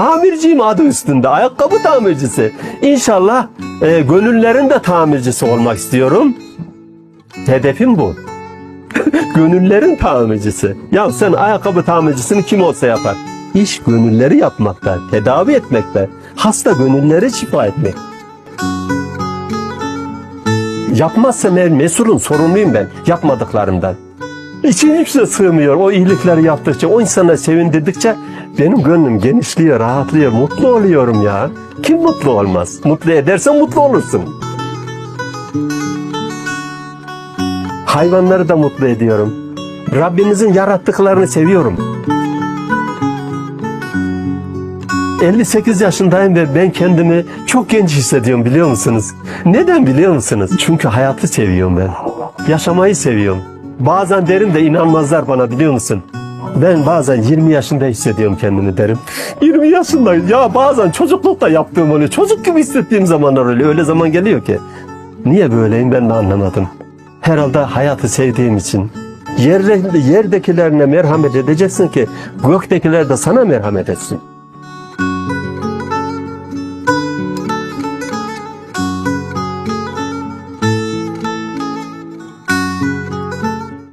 tamirciyim adı üstünde. Ayakkabı tamircisi. İnşallah e, gönüllerin de tamircisi olmak istiyorum. Hedefim bu. Gönüllerin tamircisi. Ya sen ayakkabı tamircisini kim olsa yapar. İş gönülleri yapmakta, tedavi etmekte, hasta gönülleri şifa etmek. Yapmazsam eğer mesulun sorumluyum ben yapmadıklarımdan. İçim hiçbir şey sığmıyor. O iyilikleri yaptıkça, o insana sevindirdikçe benim gönlüm genişliyor, rahatlıyor, mutlu oluyorum ya. Kim mutlu olmaz? Mutlu edersen mutlu olursun. Hayvanları da mutlu ediyorum. Rabbimizin yarattıklarını seviyorum. 58 yaşındayım ve ben kendimi çok genç hissediyorum biliyor musunuz? Neden biliyor musunuz? Çünkü hayatı seviyorum ben. Yaşamayı seviyorum. Bazen derim de inanmazlar bana biliyor musun? Ben bazen 20 yaşında hissediyorum kendimi derim. 20 yaşındayım. Ya bazen çocuklukta yaptığım oluyor. Çocuk gibi hissettiğim zamanlar oluyor. Öyle zaman geliyor ki. Niye böyleyim ben de anlamadım. Herhalde hayatı sevdiğim için. Yerde, yerdekilerine merhamet edeceksin ki göktekiler de sana merhamet etsin.